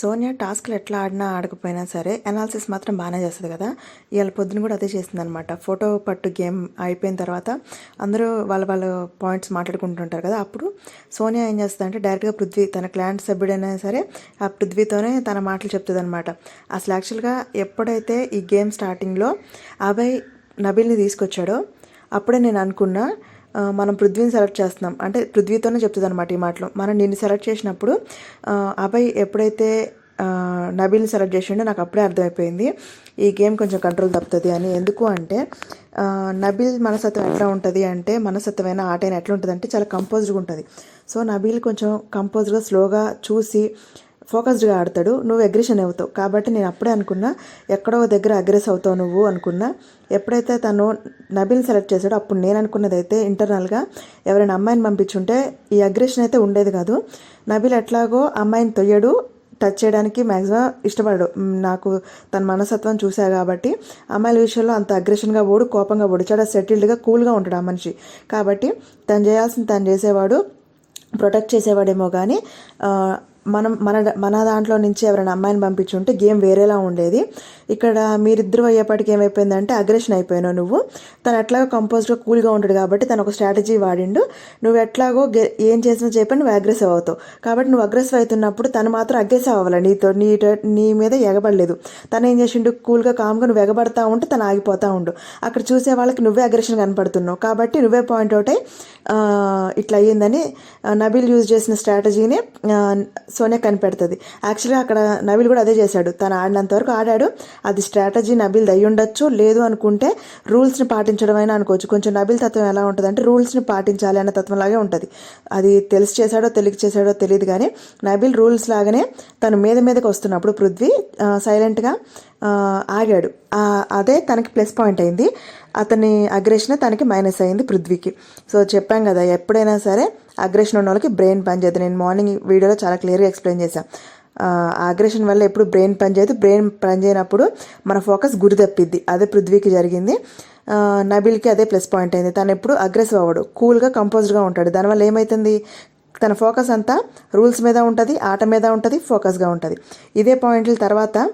సోనియా టాస్క్లు ఎట్లా ఆడినా ఆడకపోయినా సరే అనాలిసిస్ మాత్రం బాగానే చేస్తుంది కదా. ఇవాళ పొద్దున కూడా అదే చేసిందనమాట అనమాట ఫోటో పట్టు గేమ్ అయిపోయిన తర్వాత అందరూ వాళ్ళ వాళ్ళ పాయింట్స్ మాట్లాడుకుంటుంటారు కదా. అప్పుడు సోనియా ఏం చేస్తుంది అంటే డైరెక్ట్గా పృథ్వీ తన క్లాంట్ సభ్యుడైనా సరే ఆ పృథ్వీతోనే తన మాటలు చెప్తుంది అనమాట అసలు యాక్చువల్గా ఎప్పుడైతే ఈ గేమ్ స్టార్టింగ్లో అభయ్ నబిల్ని తీసుకొచ్చాడో అప్పుడే నేను అనుకున్నా మనం పృథ్వీని సెలెక్ట్ చేస్తున్నాం. అంటే పృథ్వీతోనే చెప్తుంది అనమాట ఈ మాటలు. మనం నిన్ను సెలెక్ట్ చేసినప్పుడు అభయ్ ఎప్పుడైతే నబీల్ని సెలెక్ట్ చేసిండో నాకు అప్పుడే అర్థమైపోయింది. ఈ గేమ్ కొంచెం కంట్రోల్ తప్పుతుంది అని. ఎందుకు అంటే నబీల్ మనసత్వం ఎట్లా ఉంటుంది అంటే మనసత్వమైన ఆట అయినా ఎట్లా ఉంటుంది అంటే చాలా కంపోజ్డ్గా ఉంటుంది. సో నబీల్ కొంచెం కంపోజ్డ్గా స్లోగా చూసి ఫోకస్డ్గా ఆడతాడు నువ్వు అగ్రెషన్ అవుతావు. కాబట్టి నేను అప్పుడే అనుకున్నా ఎక్కడో దగ్గర అగ్రెస్ అవుతావు నువ్వు అనుకున్నా. ఎప్పుడైతే తను నబిల్ సెలెక్ట్ చేశాడో అప్పుడు నేను అనుకున్నది అయితే ఇంటర్నల్గా ఎవరైనా అమ్మాయిని పంపించుంటే ఈ అగ్రెషన్ అయితే ఉండేది కాదు. నబిల్ ఎట్లాగో అమ్మాయిని తొయ్యడు టచ్ చేయడానికి మ్యాక్సిమం ఇష్టపడడు. నాకు తన మనసత్వం చూసా కాబట్టి అమ్మాయిల విషయంలో అంత అగ్రెషన్గా ఓడు కోపంగా ఓడు చాలా సెటిల్డ్గా కూల్గా ఉంటాడు ఆ మనిషి. కాబట్టి తను చేయాల్సింది తను చేసేవాడు ప్రొటెక్ట్ చేసేవాడేమో కానీ మనం మన మన దాంట్లో నుంచి ఎవరైనా అమ్మాయిని పంపించుంటే గేమ్ వేరేలా ఉండేది. ఇక్కడ మీరిద్దరు అయ్యేపటికి ఏమైపోయిందంటే అగ్రెషన్ అయిపోయినావు నువ్వు. తను ఎట్లాగో కంపోజ్డ్గా కూల్గా ఉంటాడు కాబట్టి తను ఒక స్ట్రాటజీ వాడిండు. నువ్వు ఎట్లాగో ఏం చేసినా చెప్పి నువ్వు అగ్రెసివ్ అవుతావు. కాబట్టి నువ్వు అగ్రెసివ్ అవుతున్నప్పుడు తను మాత్రం అగ్రెసివ్ అవ్వాలి. నీతో నీ నీ మీద ఎగబడలేదు. తను ఏం చేసిండు? కూల్గా కామ్గా నువ్వు ఎగబడతా ఉంటే తను ఆగిపోతా ఉండు. అక్కడ చూసే వాళ్ళకి నువ్వే అగ్రెషన్ కనపడుతున్నావు. కాబట్టి నువ్వే పాయింట్ అవుట్ అయ్యి ఇట్లా అయ్యిందని నబీల్ యూజ్ చేసిన స్ట్రాటజీని సోనియా కనిపెడుతుంది. యాక్చువల్గా అక్కడ నబిల్ కూడా అదే చేశాడు. తను ఆడినంత వరకు ఆడాడు. అది స్ట్రాటజీ నబిల్ అయి ఉండొచ్చు లేదు అనుకుంటే రూల్స్ని పాటించడం అయినా అనుకోవచ్చు. కొంచెం నబిల్ తత్వం ఎలా ఉంటుంది అంటే రూల్స్ని పాటించాలి అన్న తత్వం లాగే ఉంటుంది. అది తెలిసి చేశాడో తెలియక చేశాడో తెలియదు కానీ నబిల్ రూల్స్ లాగానే తను మీద మీదకి వస్తున్నప్పుడు పృథ్వీ సైలెంట్గా ఆగాడు. అదే తనకి ప్లస్ పాయింట్ అయింది. అతని అగ్రెషన్ తనకి మైనస్ అయింది పృథ్వీకి. సో చెప్పాం కదా ఎప్పుడైనా సరే అగ్రెషన్ ఉన్న వాళ్ళకి బ్రెయిన్ పనిచేయదు నేను మార్నింగ్ వీడియోలో చాలా క్లియర్గా ఎక్స్ప్లెయిన్ చేశాను అగ్రెషన్ వల్ల ఎప్పుడు బ్రెయిన్ పనిచేయదు బ్రెయిన్ పనిచేయనప్పుడు మన ఫోకస్ గురి తప్పిద్ది. అదే పృథ్వీకి జరిగింది. నబిల్కి అదే ప్లస్ పాయింట్ అయింది. తను ఎప్పుడు అగ్రెసివ్ అవ్వడు. కూల్గా కంపోజ్డ్గా ఉంటాడు. దానివల్ల ఏమవుతుంది తన ఫోకస్ అంతా రూల్స్ మీద ఉంటుంది ఆట మీద ఉంటుంది ఫోకస్గా ఉంటుంది. ఇదే పాయింట్ల తర్వాత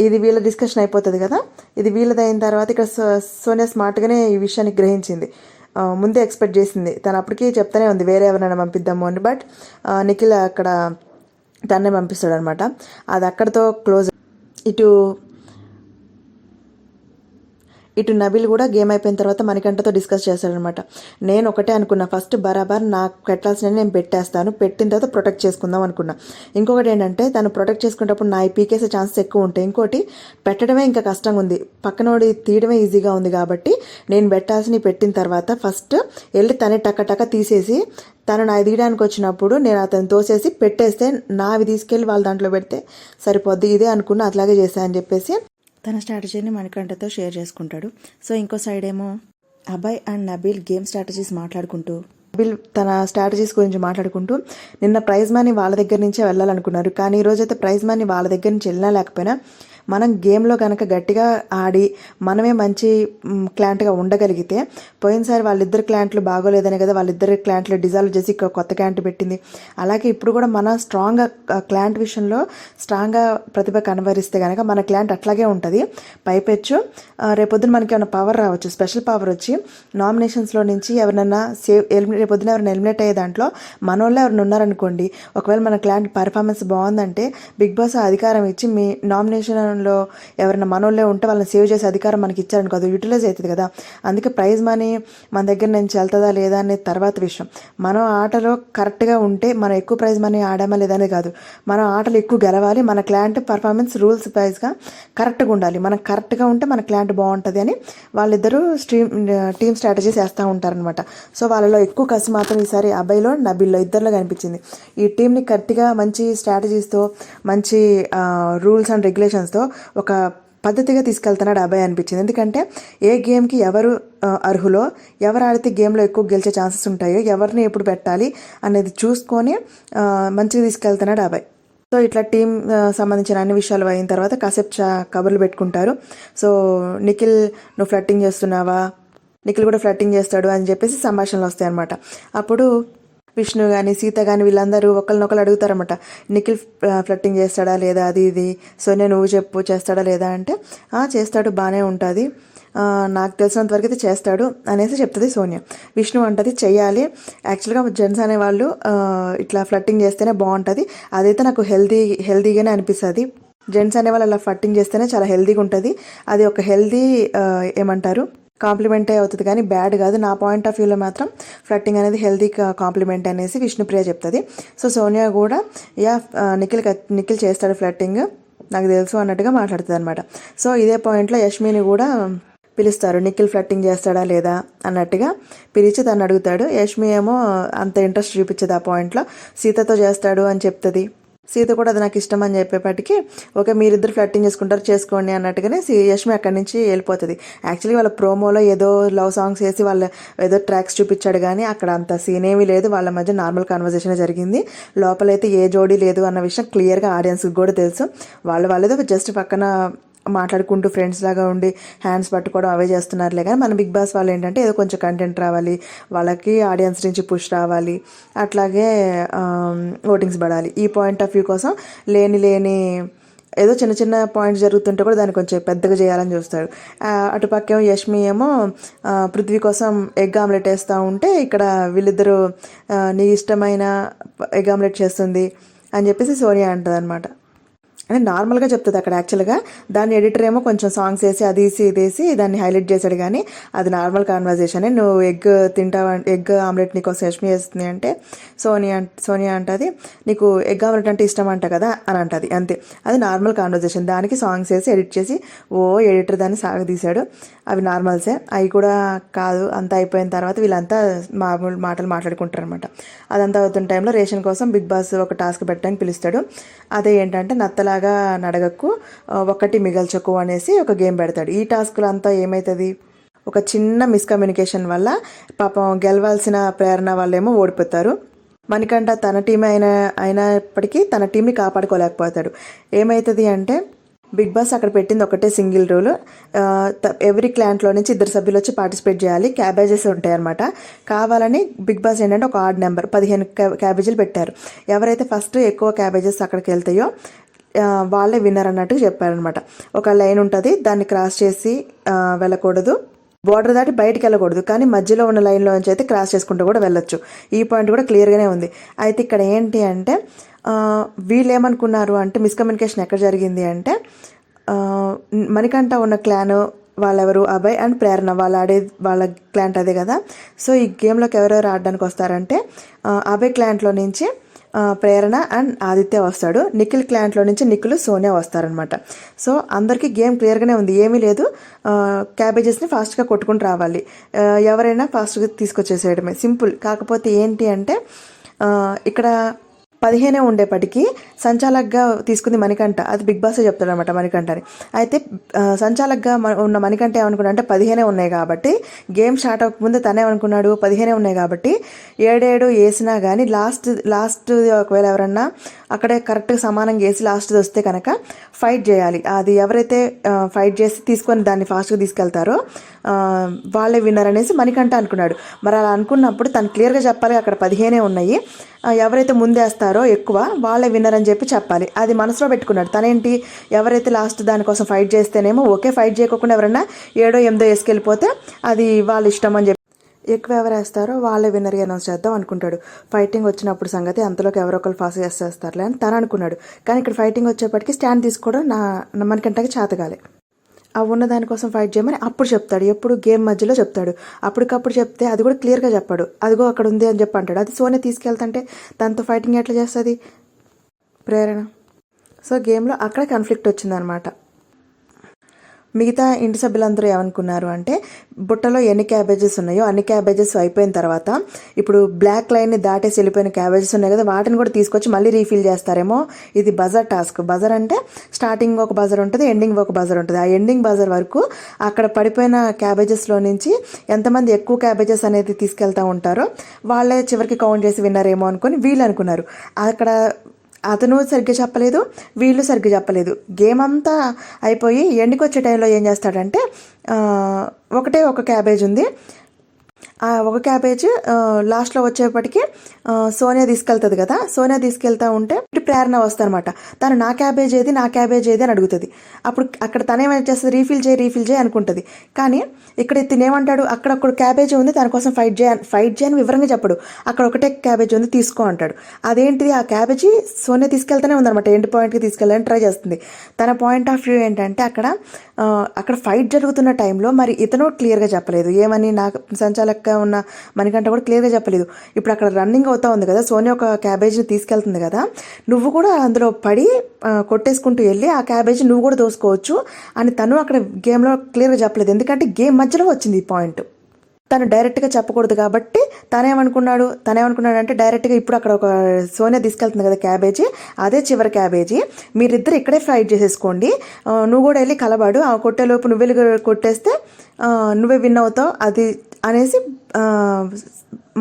ఇది వీళ్ళ డిస్కషన్ అయిపోతుంది కదా? ఇది వీళ్ళదైన అయిన తర్వాత ఇక్కడ సో- సోనియా స్మార్ట్గానే ఈ విషయాన్ని గ్రహించింది. ముందే ఎక్స్పెక్ట్ చేసింది. తను అప్పటికీ చెప్తానే ఉంది వేరే ఎవరైనా పంపిద్దాము అని. బట్ నిఖిల్ అక్కడ తన్నే పంపిస్తాడు అనమాట అది అక్కడితో క్లోజ్ ఇటు ఇటు నబిల్ కూడా గేమ్ అయిపోయిన తర్వాత మణికంఠతో డిస్కస్ చేశాడనమాట నేను ఒకటే అనుకున్నా ఫస్ట్ బరాబర్ నాకు పెట్టాల్సిన నేను పెట్టేస్తాను పెట్టిన తర్వాత ప్రొటెక్ట్ చేసుకుందాం అనుకున్నా. ఇంకొకటి ఏంటంటే తను ప్రొటెక్ట్ చేసుకునేటప్పుడు నా పీకేసే ఛాన్సెస్ ఎక్కువ ఉంటాయి. ఇంకోటి పెట్టడమే ఇంకా కష్టంగా ఉంది. పక్కనోడి తీయడమే ఈజీగా ఉంది కాబట్టి నేను పెట్టాల్సిన పెట్టిన తర్వాత ఫస్ట్ వెళ్ళి తనే టక్క టక్క తీసేసి తను నా తీయడానికి వచ్చినప్పుడు నేను అతను తోసేసి పెట్టేస్తే నావి తీసుకెళ్ళి వాళ్ళ దాంట్లో పెడితే సరిపోద్ది ఇదే అనుకున్నా అట్లాగే చేశా అని చెప్పేసి తన స్ట్రాటజీని మణికంఠతో షేర్ చేసుకుంటాడు. సో ఇంకో సైడ్ ఏమో Abhay and Nabeel game strategies మాట్లాడుకుంటూ నబీల్ తన స్ట్రాటజీస్ గురించి మాట్లాడుకుంటూ నిన్న ప్రైజ్ మనీ వాళ్ళ దగ్గర నుంచే వెళ్ళాలనుకున్నారు. కానీ ఈ రోజైతే ప్రైజ్ మనీ వాళ్ళ దగ్గర నుంచి వెళ్ళినా లేకపోయినా మనం గేమ్లో కనుక గట్టిగా ఆడి మనమే మంచి క్లాంట్గా ఉండగలిగితే పోయినసారి వాళ్ళిద్దరు క్లాంట్లు బాగోలేదనే కదా వాళ్ళిద్దరు క్లాంట్లు డిజాల్వ్ చేసి కొత్త క్లాంట్ పెట్టింది. అలాగే ఇప్పుడు కూడా మన స్ట్రాంగ్గా క్లాంట్ విషయంలో స్ట్రాంగ్గా ప్రతిభ కనబరిస్తే కనుక మన క్లాంట్ అట్లాగే ఉంటుంది. పైపెచ్చు. రేపొద్దున మనకి ఏమైనా పవర్ రావచ్చు స్పెషల్ పవర్ వచ్చి నామినేషన్స్లో నుంచి ఎవరినన్నా సేవ్ ఎలిమినేట్ రేపొద్దున ఎవరైనా ఎలిమినేట్ అయ్యే దాంట్లో మన వాళ్ళు ఎవరైనా ఉన్నారనుకోండి ఒకవేళ మన క్లాంట్ పర్ఫార్మెన్స్ బాగుందంటే బిగ్ బాస్ అధికారం ఇచ్చి మీ నామినేషన్ నామినేషన్లో ఎవరైనా మనోళ్ళే ఉంటే వాళ్ళని సేవ్ చేసే అధికారం మనకి ఇచ్చారనుకో అది యూటిలైజ్ అవుతుంది కదా. అందుకే ప్రైజ్ మనీ మన దగ్గర నుంచి వెళ్తుందా లేదా అనేది తర్వాత విషయం. మనం ఆటలో కరెక్ట్గా ఉంటే మనం ఎక్కువ ప్రైజ్ మనీ ఆడామా లేదా అనేది కాదు. మనం ఆటలు ఎక్కువ గెలవాలి మన క్లాంట్ పర్ఫార్మెన్స్ రూల్స్ ప్రైజ్గా కరెక్ట్గా ఉండాలి. మనం కరెక్ట్గా ఉంటే మన క్లాంట్ బాగుంటుంది అని వాళ్ళిద్దరూ స్ట్రీమ్ టీమ్ స్ట్రాటజీస్ వేస్తూ ఉంటారనమాట. సో వాళ్ళలో ఎక్కువ కసి మాత్రం ఈసారి అబ్బాయిలో నబీల్లో ఇద్దరిలో కనిపించింది. ఈ టీంని కరెక్ట్గా మంచి స్ట్రాటజీస్తో మంచి రూల్స్ అండ్ రెగ్యులేషన్స్తో ఒక పద్ధతిగా తీసుకెళ్తున్నాడు అబ్బాయి అనిపించింది. ఎందుకంటే ఏ గేమ్కి ఎవరు అర్హులో ఎవరు ఆడితే గేమ్లో ఎక్కువ గెలిచే ఛాన్సెస్ ఉంటాయో ఎవరిని ఎప్పుడు పెట్టాలి అనేది చూసుకొని మంచిగా తీసుకెళ్తున్నాడు అబ్బాయి. సో ఇట్లా టీం సంబంధించిన అన్ని విషయాలు అయిన తర్వాత కాసేపు చా కబుర్లు పెట్టుకుంటారు. సో నిఖిల్ నువ్వు ఫ్లట్టింగ్ చేస్తున్నావా? నిఖిల్ కూడా ఫ్లట్టింగ్ చేస్తాడు అని చెప్పేసి సంభాషణలు వస్తాయి అనమాట అప్పుడు విష్ణు కానీ సీత కానీ వీళ్ళందరూ ఒకరినొకరు అడుగుతారన్నమాట. నిఖిల్ ఫ్లట్టింగ్ చేస్తాడా లేదా అది ఇది? సోనియా నువ్వు చెప్పు చేస్తాడా లేదా అంటే చేస్తాడు బాగానే ఉంటుంది. నాకు తెలిసినంత వరకు అయితే చేస్తాడు అనేసి చెప్తుంది సోనియా. విష్ణు అంటది చెయ్యాలి. యాక్చువల్గా జెంట్స్ అనేవాళ్ళు ఇట్లా ఫ్లట్టింగ్ చేస్తేనే బాగుంటుంది అదైతే నాకు హెల్దీ హెల్దీగానే అనిపిస్తుంది. జెంట్స్ అనేవాళ్ళు అలా ఫ్లట్టింగ్ చేస్తేనే చాలా హెల్దీగా ఉంటుంది అది ఒక హెల్దీ ఏమంటారు? కాంప్లిమెంటే అవుతుంది. కానీ బ్యాడ్ కాదు. నా పాయింట్ ఆఫ్ వ్యూలో మాత్రం ఫ్లట్టింగ్ అనేది హెల్దీ కాంప్లిమెంట్ అనేసి విష్ణుప్రియ చెప్తుంది. సో సోనియా కూడా యా నిఖిల్ నిఖిల్ చేస్తాడు ఫ్లట్టింగ్. నాకు తెలుసు అన్నట్టుగా మాట్లాడుతుంది అనమాట సో ఇదే పాయింట్లో యష్మిని కూడా పిలుస్తారు. నిఖిల్ ఫ్లట్టింగ్ చేస్తాడా లేదా అన్నట్టుగా పిలిచి తను అడుగుతాడు. యష్మి ఏమో అంత ఇంట్రెస్ట్ చూపించదు ఆ పాయింట్లో. సీతతో చేస్తాడు అని చెప్తుంది. సీత కూడా అది నాకు ఇష్టం అని చెప్పేపాటికి ఓకే మీరిద్దరు ఫ్లట్టింగ్ చేసుకుంటారు చేసుకోండి అన్నట్టుగానే సి యష్మి అక్కడి నుంచి వెళ్ళిపోతుంది. యాక్చువల్లీ వాళ్ళ ప్రోమోలో ఏదో లవ్ సాంగ్స్ వేసి వాళ్ళ ఏదో ట్రాక్స్ చూపించాడు కానీ అక్కడ అంత సీన్ ఏమీ లేదు. వాళ్ళ మధ్య నార్మల్ కాన్వర్జేషన్ జరిగింది. లోపలైతే ఏ జోడీ లేదు అన్న విషయం క్లియర్గా ఆడియన్స్కి కూడా తెలుసు. వాళ్ళు వాళ్ళేదో జస్ట్ పక్కన మాట్లాడుకుంటూ ఫ్రెండ్స్ లాగా ఉండి హ్యాండ్స్ పట్టుకోవడం అవే చేస్తున్నారులే. కానీ మన బిగ్ బాస్ వాళ్ళు ఏంటంటే ఏదో కొంచెం కంటెంట్ రావాలి వాళ్ళకి ఆడియన్స్ నుంచి పుష్ రావాలి అట్లాగే ఓటింగ్స్ పడాలి. ఈ పాయింట్ ఆఫ్ వ్యూ కోసం లేని లేని ఏదో చిన్న చిన్న పాయింట్స్ జరుగుతుంటే కూడా దాన్ని కొంచెం పెద్దగా చేయాలని చూస్తాడు అటుపక్కేమో యష్మి ఏమో పృథ్వీ కోసం ఎగ్ ఆమ్లెట్ వేస్తూ ఉంటే ఇక్కడ వీళ్ళిద్దరూ నీ ఇష్టమైన ఎగ్ ఆమ్లెట్ చేస్తుంది అని చెప్పేసి సోనియా అంటుంది అనమాట అంటే నార్మల్గా చెప్తుంది అక్కడ యాక్చువల్గా. దాని ఎడిటర్ ఏమో కొంచెం సాంగ్స్ వేసి అది వేసి ఇది వేసి దాన్ని హైలైట్ చేశాడు కానీ అది నార్మల్ కాన్వర్జేషన్ నువ్వు ఎగ్ తింటావా ఎగ్ ఆమ్లెట్ నీకోసం యష్మి వేస్తుంది అంటే సోనియా సోనియా అంటది. నీకు ఎగ్ ఆమ్లెట్ అంటే ఇష్టం అంట కదా అని అంటది అంతే. అది నార్మల్ కాన్వర్జేషన్ దానికి సాంగ్స్ వేసి ఎడిట్ చేసి ఓ ఎడిటర్ దాన్ని సాగదీశాడు. అవి నార్మల్సే. అవి కూడా కాదు అంతా అయిపోయిన తర్వాత వీళ్ళంతా మామూలు మాటలు మాట్లాడుకుంటారు అనమాట అదంతా అవుతున్న టైంలో రేషన్ కోసం బిగ్ బాస్ ఒక టాస్క్ పెట్టడానికి పిలుస్తాడు. అదే ఏంటంటే నత్తల అలాగా నడగకు ఒకటి ఒక్కటి మిగల్చకు అనేసి ఒక గేమ్ పెడతాడు. ఈ టాస్క్లో అంతా ఏమవుతుంది ఒక చిన్న మిస్కమ్యూనికేషన్ వల్ల పాపం గెలవాల్సిన ప్రేరణ వాళ్ళేమో ఓడిపోతారు. మణికంఠ తన టీం అయిన అయినప్పటికీ తన టీంని కాపాడుకోలేకపోతాడు. ఏమవుతుంది అంటే బిగ్ బాస్ అక్కడ పెట్టింది ఒకటే సింగిల్ రూల్. ఎవ్రీ క్లాంట్లో నుంచి ఇద్దరు సభ్యులు వచ్చి పార్టిసిపేట్ చేయాలి. క్యాబేజెస్ ఉంటాయి అనమాట కావాలని బిగ్ బాస్ ఏంటంటే ఒక ఆడ్ నెంబర్ పదిహేను క్యాబేజీలు పెట్టారు. ఎవరైతే ఫస్ట్ ఎక్కువ క్యాబేజెస్ అక్కడికి వెళ్తాయో వాళ్ళే విన్నర్ అన్నట్టు చెప్పారనమాట ఒక లైన్ ఉంటుంది దాన్ని క్రాస్ చేసి వెళ్ళకూడదు. బోర్డర్ దాటి బయటికి వెళ్ళకూడదు కానీ మధ్యలో ఉన్న లైన్లో నుంచి అయితే క్రాస్ చేసుకుంటూ కూడా వెళ్ళొచ్చు. ఈ పాయింట్ కూడా క్లియర్గానే ఉంది. అయితే ఇక్కడ ఏంటి అంటే వీళ్ళు ఏమనుకున్నారు అంటే మిస్కమ్యూనికేషన్ ఎక్కడ జరిగింది అంటే మణికంఠ ఉన్న క్లాన్ వాళ్ళెవరు? అభయ్ అండ్ ప్రేరణ. వాళ్ళు ఆడే వాళ్ళ క్లాంట్ అదే కదా. సో ఈ గేమ్లోకి ఎవరెవరు ఆడడానికి వస్తారంటే అభయ్ క్లాంట్లో నుంచి ప్రేరణ అండ్ ఆదిత్య వస్తాడు. నిఖిల్ క్లాంట్లో నుంచి నిఖిల్ సోనియా వస్తారనమాట సో అందరికీ గేమ్ క్లియర్గానే ఉంది. ఏమీ లేదు. క్యాబేజెస్ని ఫాస్ట్గా కొట్టుకుని రావాలి. ఎవరైనా ఫాస్ట్గా తీసుకొచ్చేసేయడమే. సింపుల్. కాకపోతే ఏంటి అంటే ఇక్కడ పదిహేనే ఉండేపటికి సంచాలక్గా తీసుకుంది మణికంఠ. అది బిగ్ బాస్ చెప్తాడు అనమాట మణికంఠని. అయితే సంచాలక్గా మ- ఉన్న మణికంఠ ఏమనుకున్నాడు అంటే పదిహేనే ఉన్నాయి కాబట్టి గేమ్ స్టార్ట్ అవ్వకముందే తనే అనుకున్నాడు పదిహేనే ఉన్నాయి కాబట్టి ఏడేడు వేసినా కానీ లాస్ట్ లాస్ట్ ఒకవేళ ఎవరన్నా అక్కడే కరెక్ట్గా సమానం చేసి లాస్ట్ది వస్తే కనుక ఫైట్ చేయాలి. అది ఎవరైతే ఫైట్ చేసి తీసుకొని దాన్ని ఫాస్ట్గా తీసుకెళ్తారో వాళ్ళే విన్నర్ అనేసి మణికంఠ అనుకున్నాడు. మరి అలా అనుకున్నప్పుడు తను క్లియర్గా చెప్పాలి అక్కడ పదిహేనే ఉన్నాయి. ఎవరైతే ముందేస్తారో ఎక్కువ వాళ్ళే విన్నర్ అని చెప్పి చెప్పాలి. అది మనసులో పెట్టుకున్నాడు. తనేంటి ఎవరైతే లాస్ట్ దానికోసం ఫైట్ చేస్తేనేమో ఓకే ఫైట్ చేయకుండా ఎవరన్నా ఏడో ఎనిమిదో వేసుకెళ్ళిపోతే అది వాళ్ళ ఇష్టం అని చెప్పి ఎక్కువ ఎవరు వేస్తారో వాళ్ళే విన్నర్గా అనౌన్స్ చేద్దాం అనుకుంటాడు. ఫైటింగ్ వచ్చినప్పుడు సంగతి అంతలోకి ఎవరో ఒకరు ఫాస్ట్ చేసేస్తారులే అని తను అనుకున్నాడు. కానీ ఇక్కడ ఫైటింగ్ వచ్చేప్పటికి స్టాండ్ తీసుకోవడం నా నా మనకంటకి ఆ ఉన్న దానికోసం ఫైట్ చేయమని అప్పుడు చెప్తాడు. ఎప్పుడు గేమ్ మధ్యలో చెప్తాడు. అప్పటికప్పుడు చెప్తే అది కూడా క్లియర్గా చెప్పాడు. అదిగో అక్కడ ఉంది అని చెప్పి అంటాడు. అది సోనే తీసుకెళ్తుంటే తనతో ఫైటింగ్ ఎట్లా చేస్తుంది? ప్రేరణ. సో గేమ్లో అక్కడ కాన్ఫ్లిక్ట్ వచ్చిందనమాట మిగతా ఇంటి సభ్యులందరూ ఏమనుకున్నారు అంటే బుట్టలో ఎన్ని క్యాబేజెస్ ఉన్నాయో అన్ని క్యాబేజెస్ అయిపోయిన తర్వాత ఇప్పుడు బ్లాక్ లైన్ని దాటేసి వెళ్ళిపోయిన క్యాబేజెస్ ఉన్నాయి కదా వాటిని కూడా తీసుకొచ్చి మళ్ళీ రీఫిల్ చేస్తారేమో? ఇది బజర్ టాస్క్ బజర్ అంటే స్టార్టింగ్ ఒక బజర్ ఉంటుంది ఎండింగ్ ఒక బజర్ ఉంటుంది. ఆ ఎండింగ్ బజర్ వరకు అక్కడ పడిపోయిన క్యాబేజెస్లో నుంచి ఎంతమంది ఎక్కువ క్యాబేజెస్ అనేది తీసుకెళ్తూ ఉంటారో వాళ్ళే చివరికి కౌంట్ చేసి విన్నారేమో అనుకొని వీళ్ళు అనుకున్నారు. అక్కడ అతను సరిగ్గా చెప్పలేదు వీళ్ళు సరిగ్గా చెప్పలేదు. గేమ్ అంతా అయిపోయి ఎండుకొచ్చే టైంలో ఏం చేస్తాడంటే ఒకటే ఒక క్యాబేజ్ ఉంది. ఆ ఒక క్యాబేజ్ లాస్ట్లో వచ్చేప్పటికి సోనియా తీసుకెళ్తుంది కదా సోనియా తీసుకెళ్తా ఉంటే ప్రేరణ వస్తారనమాట తను నా క్యాబేజ్ ఏది నా క్యాబేజ్ ఏది అని అడుగుతుంది. అప్పుడు అక్కడ తనేమైనా చేస్తుంది రీఫిల్ చేయి రీఫిల్ చేయి అనుకుంటుంది. కానీ ఇక్కడ తినేమంటాడు అక్కడ ఒక క్యాబేజ్ ఉంది దాని కోసం ఫైట్ చేయ ఫైట్ చేయని వివరంగా చెప్పడు. అక్కడ ఒకటే క్యాబేజ్ ఉంది తీసుకో అంటాడు. అదేంటిది ఆ క్యాబేజీ సోనియా తీసుకెళ్తూనే ఉందన్నమాట ఎండ్ పాయింట్కి తీసుకెళ్ళాలని ట్రై చేస్తుంది. తన పాయింట్ ఆఫ్ వ్యూ ఏంటంటే అక్కడ అక్కడ ఫైట్ జరుగుతున్న టైంలో మరి ఇతను క్లియర్గా చెప్పలేదు. ఏమని నాకు సంచాలకంగా ఉన్న మనకంటే కూడా క్లియర్గా చెప్పలేదు. ఇప్పుడు అక్కడ రన్నింగ్ అవుతా ఉంది కదా సోనియా ఒక క్యాబేజ్ని తీసుకెళ్తుంది కదా నువ్వు కూడా అందులో పడి కొట్టేసుకుంటూ వెళ్ళి ఆ క్యాబేజ్ నువ్వు కూడా దోసుకోవచ్చు అని తను అక్కడ గేమ్లో క్లియర్గా చెప్పలేదు. ఎందుకంటే గేమ్ మధ్యలో వచ్చింది ఈ పాయింట్ తను డైరెక్ట్గా చెప్పకూడదు కాబట్టి తనేమనుకున్నాడు తనేమనుకున్నాడు అంటే డైరెక్ట్గా ఇప్పుడు అక్కడ ఒక సోనియా తీసుకెళ్తుంది కదా క్యాబేజీ అదే చివరి క్యాబేజీ మీరిద్దరు ఇక్కడే ఫైట్ చేసేసుకోండి. నువ్వు కూడా వెళ్ళి కలబాడు. ఆ కొట్టేలోపు నువ్వు వెళ్ళి కొట్టేస్తే నువ్వే విన్ అవుతావు. అది అనేసి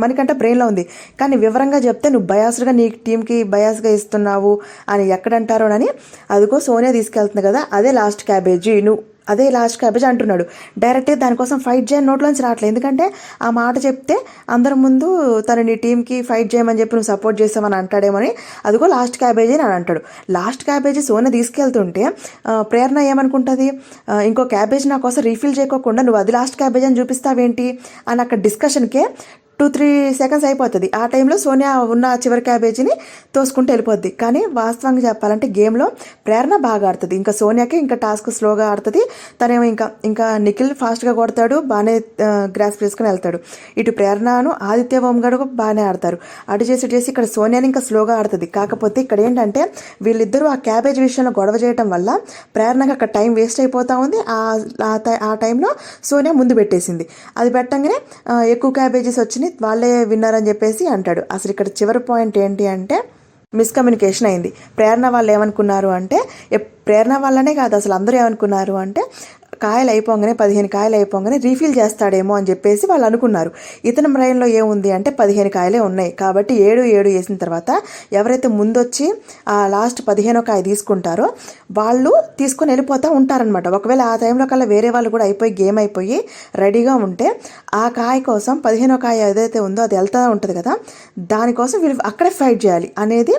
మనకంటే బ్రెయిన్లో ఉంది. కానీ వివరంగా చెప్తే నువ్వు బయాస్డ్గా నీ టీంకి బయాస్గా ఇస్తున్నావు అని ఎక్కడంటారోనని అదిగో సోనియా తీసుకెళ్తుంది కదా అదే లాస్ట్ క్యాబేజీ. నువ్వు అదే లాస్ట్ క్యాబేజ్ అంటున్నాడు. డైరెక్ట్గా దానికోసం ఫైట్ చేయని నోట్లోంచి రావట్లేదు. ఎందుకంటే ఆ మాట చెప్తే అందరి ముందు తను నీ టీంకి ఫైట్ చేయమని చెప్పి నువ్వు సపోర్ట్ చేస్తామని అంటాడేమని అదిగో లాస్ట్ క్యాబేజీ అని అంటాడు. లాస్ట్ క్యాబేజీ సోన తీసుకెళ్తుంటే ప్రేరణ ఏమనుకుంటుంది? ఇంకో క్యాబేజ్ నా కోసం రీఫిల్ చేయకోకుండా నువ్వు అది లాస్ట్ క్యాబేజ్ అని చూపిస్తావేంటి? అని అక్కడ డిస్కషన్కే టూ త్రీ సెకండ్స్ అయిపోతుంది. ఆ టైంలో సోనియా ఉన్న చివరి క్యాబేజీని తోసుకుంటూ వెళ్ళిపోద్ది. కానీ వాస్తవంగా చెప్పాలంటే గేమ్లో ప్రేరణ బాగా ఆడుతుంది. ఇంకా సోనియాకి ఇంకా టాస్క్ స్లోగా ఆడుతుంది. తనేమో ఇంకా ఇంకా నిఖిల్ ఫాస్ట్గా కొడతాడు బాగానే గ్రాస్ చేసుకుని వెళ్తాడు. ఇటు ప్రేరణను ఆదిత్య ఓంగాడు బాగానే ఆడతారు. అటు చేసి ఇటు చేసి ఇక్కడ సోనియాని ఇంకా స్లోగా ఆడుతుంది. కాకపోతే ఇక్కడ ఏంటంటే వీళ్ళిద్దరూ ఆ క్యాబేజ్ విషయంలో గొడవ చేయడం వల్ల ప్రేరణకు అక్కడ టైం వేస్ట్ అయిపోతూ ఉంది. ఆ ఆ టై- ఆ టైంలో సోనియా ముందు పెట్టేసింది. అది పెట్టంగానే ఎక్కువ క్యాబేజెస్ వచ్చినాయి. వాళ్ళే విన్నర్ అని చెప్పేసి అంటాడు. అసలు ఇక్కడ చివరి పాయింట్ ఏంటి అంటే మిస్కమ్యూనికేషన్ అయింది. ప్రేరణ వాళ్ళు ఏమనుకున్నారు అంటే ప్రేరణ వల్లనే కాదు అసలు అందరూ ఏమనుకున్నారు అంటే కాయలు అయిపోగానే పదిహేను కాయలు అయిపోగానే రీఫిల్ చేస్తాడేమో అని చెప్పేసి వాళ్ళు అనుకున్నారు. ఇతని బ్రెయిన్లో ఏముంది అంటే పదిహేను కాయలే ఉన్నాయి. కాబట్టి ఏడు ఏడు వేసిన తర్వాత ఎవరైతే ముందొచ్చి ఆ లాస్ట్ పదిహేనో కాయ తీసుకుంటారో వాళ్ళు తీసుకొని వెళ్ళిపోతూ ఉంటారనమాట ఒకవేళ ఆ టైంలో కల్లా వేరే వాళ్ళు కూడా అయిపోయి గేమ్ అయిపోయి రెడీగా ఉంటే ఆ కాయ కోసం పదిహేనో కాయ ఏదైతే ఉందో అది వెళ్తా ఉంటుంది కదా దానికోసం వీళ్ళు అక్కడే ఫైట్ చేయాలి అనేది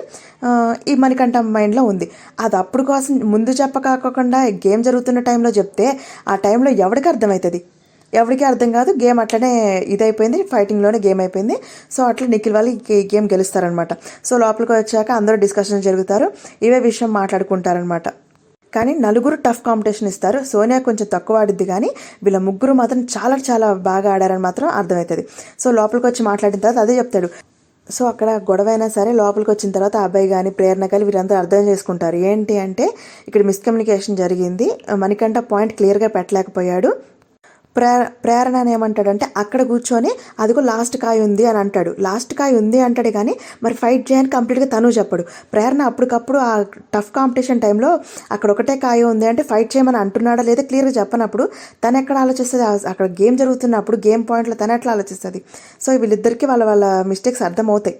ఈ మణికంఠ మైండ్లో ఉంది. అది అప్పుడు కోసం ముందు చెప్పకాకుండా గేమ్ జరుగుతున్న టైంలో చెప్తే ఆ టైంలో ఎవరికి అర్థమవుతుంది? ఎవరికి అర్థం కాదు గేమ్ అట్లనే ఇదైపోయింది ఫైటింగ్లోనే గేమ్ అయిపోయింది. సో అట్లా నిఖిల్ వాళ్ళు ఈ గేమ్ గెలుస్తారనమాట సో లోపలికి వచ్చాక అందరూ డిస్కషన్ జరుగుతారు ఇవే విషయం మాట్లాడుకుంటారనమాట కానీ నలుగురు టఫ్ కాంపిటీషన్ ఇస్తారు. సోనియా కొంచెం తక్కువ ఆడిద్ది కానీ వీళ్ళ ముగ్గురు మాత్రం చాలా చాలా బాగా ఆడారని మాత్రం అర్థమవుతుంది. సో లోపలికి వచ్చి మాట్లాడిన తర్వాత అదే చెప్తాడు సో అక్కడ గొడవ అయినా సరే లోపలికి వచ్చిన తర్వాత అబ్బాయి కానీ ప్రేరణ కానీ వీరందరూ అర్థం చేసుకుంటారు. ఏంటి అంటే ఇక్కడ మిస్కమ్యూనికేషన్ జరిగింది. మణికంఠ పాయింట్ క్లియర్గా పెట్టలేకపోయాడు. ప్రేర ప్రేరణ అని ఏమంటాడంటే అక్కడ కూర్చొని అదిగో లాస్ట్ కాయ ఉంది అని అంటాడు. లాస్ట్ కాయ ఉంది అంటాడు కానీ మరి ఫైట్ చేయని కంప్లీట్గా తను చెప్పడు. ప్రేరణ అప్పటికప్పుడు ఆ టఫ్ కాంపిటీషన్ టైంలో అక్కడ ఒకటే కాయ ఉంది అంటే ఫైట్ చేయమని అంటున్నాడా లేదా క్లియర్గా చెప్పనప్పుడు తను ఎక్కడ ఆలోచిస్తుంది? అక్కడ గేమ్ జరుగుతున్నప్పుడు గేమ్ పాయింట్లో తను ఎట్లా ఆలోచిస్తుంది? సో వీళ్ళిద్దరికీ వాళ్ళ వాళ్ళ మిస్టేక్స్ అర్థమవుతాయి.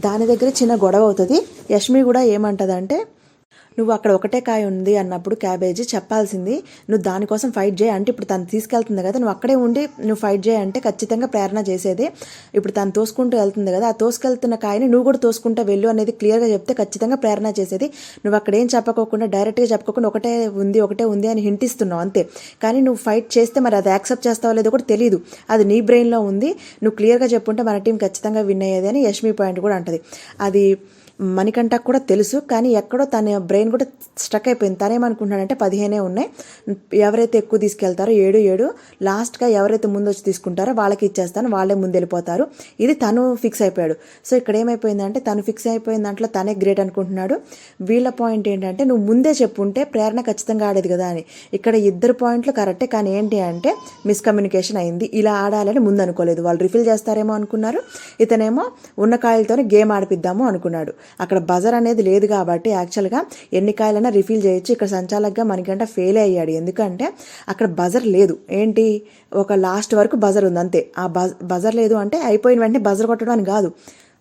దాని దగ్గర చిన్న గొడవ అవుతుంది. యష్మి కూడా ఏమంటదంటే నువ్వు అక్కడ ఒకటే కాయ ఉంది అన్నప్పుడు క్యాబేజీ చెప్పాల్సింది నువ్వు దానికోసం ఫైట్ చేయ అంటే ఇప్పుడు తను తీసుకెళ్తుంది కదా నువ్వు అక్కడే ఉండి నువ్వు ఫైట్ చేయంటే అంటే ఖచ్చితంగా ప్రేరణ చేసేది. ఇప్పుడు తను తోసుకుంటూ వెళ్తుంది కదా ఆ తోసుకెళ్తున్న కాయని నువ్వు కూడా తోసుకుంటూ వెళ్ళు అనేది క్లియర్గా చెప్తే ఖచ్చితంగా ప్రేరణ చేసేది. నువ్వు అక్కడ ఏం చెప్పకోకుండా డైరెక్ట్గా చెప్పకుండా ఒకటే ఉంది ఒకటే ఉంది అని హింట్ ఇస్తున్నావు అంతే. కానీ నువ్వు ఫైట్ చేస్తే మరి అది యాక్సెప్ట్ చేస్తావో లేదో కూడా తెలియదు అది నీ బ్రెయిన్లో ఉంది. నువ్వు క్లియర్గా చెప్పుంటే మన టీం ఖచ్చితంగా విన్ అయ్యేది అని యష్మి పాయింట్ కూడా అంటది. అది మణికంఠకు కూడా తెలుసు కానీ ఎక్కడో తన బ్రెయిన్ కూడా స్ట్రక్ అయిపోయింది. తనేమనుకుంటున్నాడంటే పదిహేనే ఉన్నాయి. ఎవరైతే ఎక్కువ తీసుకెళ్తారో ఏడు ఏడు లాస్ట్గా ఎవరైతే ముందు వచ్చి తీసుకుంటారో వాళ్ళకి ఇచ్చేస్తాను వాళ్ళే ముందు వెళ్ళిపోతారు. ఇది తను ఫిక్స్ అయిపోయాడు. సో ఇక్కడ ఏమైపోయిందంటే తను ఫిక్స్ అయిపోయిన దాంట్లో తనే గ్రేట్ అనుకుంటున్నాడు. వీళ్ళ పాయింట్ ఏంటంటే నువ్వు ముందే చెప్పుంటే ప్రేరణ ఖచ్చితంగా ఆడేది కదా అని. ఇక్కడ ఇద్దరు పాయింట్లు కరెక్టే కానీ ఏంటి అంటే మిస్కమ్యూనికేషన్ అయింది. ఇలా ఆడాలని ముందు అనుకోలేదు. వాళ్ళు రిఫిల్ చేస్తారేమో అనుకున్నారు. ఇతనేమో ఉన్న కాయలతోనే గేమ్ ఆడిపిద్దాము అనుకున్నాడు. అక్కడ బజర్ అనేది లేదు కాబట్టి యాక్చువల్గా ఎన్ని కాయలైనా రిఫిల్ చేయొచ్చు. ఇక్కడ సంచాలకుగా మనకంట ఫెయిల్ అయ్యాడు. ఎందుకంటే అక్కడ బజర్ లేదు. ఏంటి? ఒక లాస్ట్ వరకు బజర్ ఉంది అంతే. ఆ బజర్ లేదు అంటే అయిపోయిన వెంటనే బజర్ కొట్టడం అని కాదు.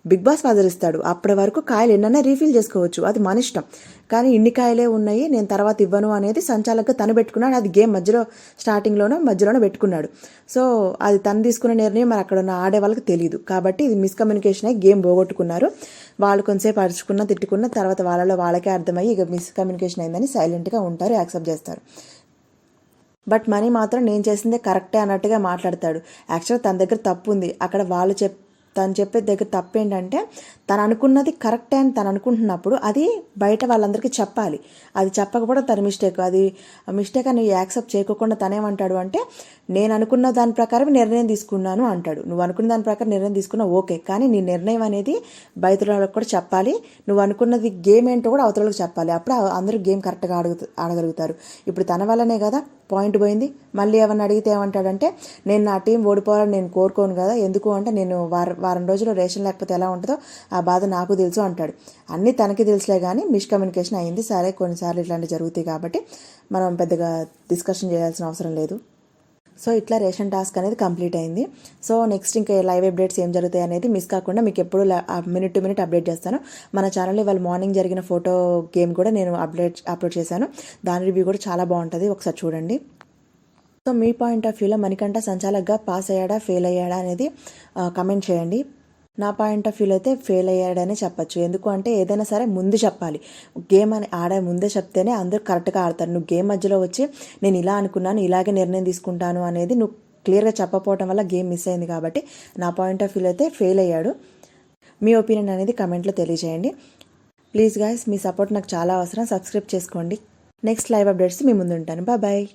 బిగ్ బాస్ ఫాదర్ ఇస్తాడు. అప్పటి వరకు కాయలు ఎన్నైనా రీఫిల్ చేసుకోవచ్చు. అది మన ఇష్టం. కానీ ఇన్ని కాయలే ఉన్నాయి. నేను తర్వాత ఇవ్వను అనేది సంచాలకుగా తను పెట్టుకున్నాడు. అది గేమ్ మధ్యలో స్టార్టింగ్లోనో మధ్యలోనో పెట్టుకున్నాడు. సో అది తను తీసుకున్న నిర్ణయం మరి అక్కడ ఉన్న ఆడే వాళ్ళకి తెలియదు కాబట్టి ఇది మిస్కమ్యూనికేషన్ అయ్యి గేమ్ పోగొట్టుకున్నారు. వాళ్ళు కొంతసేపు అరుచుకున్న తిట్టుకున్న తర్వాత వాళ్ళలో వాళ్ళకే అర్థమయ్యి ఇక మిస్కమ్యూనికేషన్ అయిందని సైలెంట్గా ఉంటారు యాక్సెప్ట్ చేస్తారు. బట్ మనీ మాత్రం నేను చేసిందే కరెక్టే అన్నట్టుగా మాట్లాడతాడు. యాక్చువల్గా తన దగ్గర తప్పు ఉంది. అక్కడ వాళ్ళు చెప్ తను చెప్పే దగ్గర తప్పేంటంటే తను అనుకున్నది కరెక్టే అని తను అనుకుంటున్నప్పుడు అది బయట వాళ్ళందరికీ చెప్పాలి. అది చెప్పకపోవడం తన మిస్టేక్ అది మిస్టేక్ అని యాక్సెప్ట్ చేయకుండా తనేమంటాడు అంటే నేను అనుకున్న దాని ప్రకారం నిర్ణయం తీసుకున్నాను అంటాడు. నువ్వు అనుకున్న దాని ప్రకారం నిర్ణయం తీసుకున్నావు ఓకే కానీ నీ నిర్ణయం అనేది బయట వాళ్ళకి కూడా చెప్పాలి. నువ్వు అనుకున్నది గేమ్ ఏంటో కూడా అవతలకు చెప్పాలి. అప్పుడు అందరూ గేమ్ కరెక్ట్గా ఆడుగు ఆడగలుగుతారు. ఇప్పుడు తన వల్లనే కదా పాయింట్ పోయింది. మళ్ళీ ఏమన్నా అడిగితే ఏమంటాడంటే నేను నా టీం ఓడిపోవాలని నేను కోరుకోను కదా ఎందుకు అంటే నేను వారం వారం రోజులు రేషన్ లేకపోతే ఎలా ఉంటుందో ఆ బాధ నాకు తెలుసు అంటాడు. అన్నీ తనకి తెలుసులే కానీ మిస్కమ్యూనికేషన్ అయింది. సరే కొన్నిసార్లు ఇట్లాంటివి జరుగుతాయి కాబట్టి మనం పెద్దగా డిస్కషన్ చేయాల్సిన అవసరం లేదు. సో ఇట్లా రేషన్ టాస్క్ అనేది కంప్లీట్ అయింది. సో నెక్స్ట్ ఇంకా లైవ్ అప్డేట్స్ ఏం జరుగుతాయి అనేది మిస్ కాకుండా మీకు ఎప్పుడు మినిట్ టు మినిట్ అప్డేట్ చేస్తాను. మన ఛానల్లో ఇవాళ మార్నింగ్ జరిగిన ఫోటో గేమ్ కూడా నేను అప్డేట్ అప్లోడ్ చేశాను. దాని రివ్యూ కూడా చాలా బాగుంటుంది. ఒకసారి చూడండి. సో మీ పాయింట్ ఆఫ్ వ్యూలో మణికంఠ సంచాలకుగా పాస్ అయ్యాడా ఫెయిల్ అయ్యాడా అనేది కమెంట్ చేయండి. నా పాయింట్ ఆఫ్ వ్యూలో అయితే ఫెయిల్ అయ్యాడనే చెప్పచ్చు. ఎందుకు అంటే ఏదైనా సరే ముందు చెప్పాలి. గేమ్ అని ఆడే ముందే చెప్తేనే అందరూ కరెక్ట్గా ఆడతారు. నువ్వు గేమ్ మధ్యలో వచ్చి నేను ఇలా అనుకున్నాను ఇలాగే నిర్ణయం తీసుకుంటాను అనేది నువ్వు క్లియర్గా చెప్పకపోవడం వల్ల గేమ్ మిస్ అయింది కాబట్టి నా పాయింట్ ఆఫ్ వ్యూలో అయితే ఫెయిల్ అయ్యాడు. మీ ఒపీనియన్ అనేది కమెంట్లో తెలియజేయండి. ప్లీజ్ గాయస్ మీ సపోర్ట్ నాకు చాలా అవసరం. సబ్స్క్రైబ్ చేసుకోండి. నెక్స్ట్ లైవ్ అప్డేట్స్ మీ ముందు ఉంటాను. బాయ్.